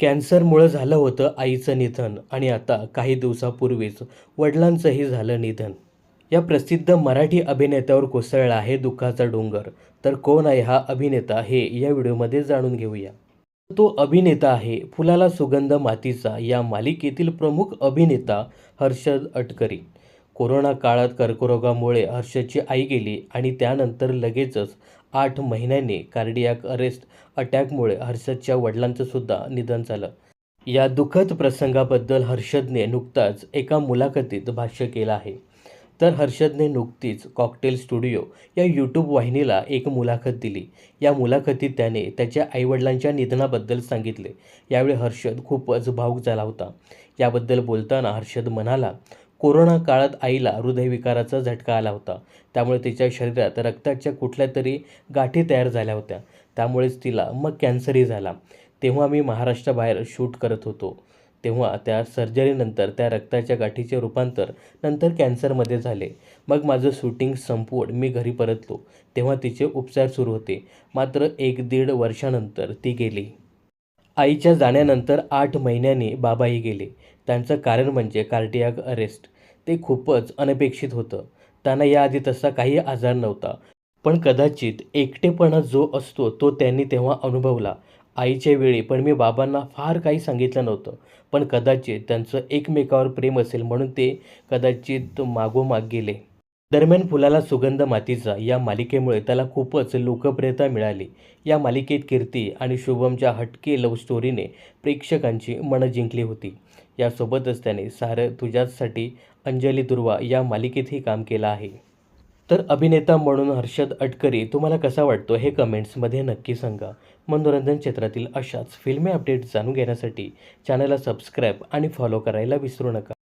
कॅन्सरमुळं झालं होतं आईचं निधन आणि आता काही दिवसापूर्वीच वडिलांचंही झालं निधन. या प्रसिद्ध मराठी अभिनेत्यावर कोसळला आहे दुःखाचा डोंगर. तर कोण आहे हा अभिनेता हे या व्हिडिओमध्ये जाणून घेऊया. तो अभिनेता आहे फुलाला सुगंध मातीचा या मालिकेतील प्रमुख अभिनेता हर्षद अटकरी. कोरोना काळात कर्करोगामुळे हर्षदची आई गेली आणि त्यानंतर लगेचच आठ महिन्यांनी कार्डियाक अरेस्ट अटॅकमुळे हर्षदच्या वडिलांचं सुद्धा निधन झालं. या दुःखद प्रसंगाबद्दल हर्षदने नुकताच एका मुलाखतीत भाष्य केलं आहे. तर हर्षदने नुकतीच कॉकटेल स्टुडिओ या यूट्यूब वाहिनीला एक मुलाखत दिली. या मुलाखतीत त्याने त्याच्या आईवडिलांच्या निधनाबद्दल सांगितले. यावेळी हर्षद खूपच भावूक झाला होता. याबद्दल बोलताना हर्षद म्हणाला कोरोना काळात आईला हृदयविकाराचा झटका आला होता. त्यामुळे तिच्या शरीरात रक्ताच्या कुठल्या तरी गाठी तयार झाल्या होत्या. त्यामुळेच तिला मग कॅन्सरही झाला. तेव्हा मी महाराष्ट्राबाहेर शूट करत होतो. तेव्हा त्या सर्जरीनंतर त्या रक्ताच्या गाठीचे रूपांतर नंतर कॅन्सरमध्ये झाले. मग माझं शूटिंग संपवून मी घरी परतलो. तेव्हा तिचे उपचार सुरू होते. मात्र एक दीड वर्षानंतर ती गेली. आईच्या जाण्यानंतर आठ महिन्यांनी बाबाही गेले. त्यांचं कारण म्हणजे कार्डियाक अरेस्ट. ते खूपच अनपेक्षित होतं. त्यांना याआधी तसा काही आजार नव्हता. पण कदाचित एकटेपणा जो असतो तो त्यांनी तेव्हा अनुभवला. आईच्या वेळी पण मी बाबांना फार काही सांगितलं नव्हतं. पण कदाचित त्यांचं एकमेकावर प्रेम असेल म्हणून ते कदाचित मागोमाग गेले. दरम्यान फुलाला सुगंध मातीचा या मालिकेमुळे त्याला खूपच लोकप्रियता मिळाली. या मालिकेत कीर्ती आणि शुभमच्या हटके लव्ह स्टोरीने प्रेक्षकांची मनं जिंकली होती. यासोबतच त्याने सारं तुझ्यासाठी अंजली दुर्वा या मालिकेतही काम केलं आहे. तर अभिनेता म्हणून हर्षद अटकरी तुम्हाला कसा वाटतो हे कमेंट्समध्ये नक्की सांगा. मनोरंजन क्षेत्रातील अशाच फिल्मी अपडेट जाणून घेण्यासाठी चॅनलला सबस्क्राईब आणि फॉलो करायला विसरू नका.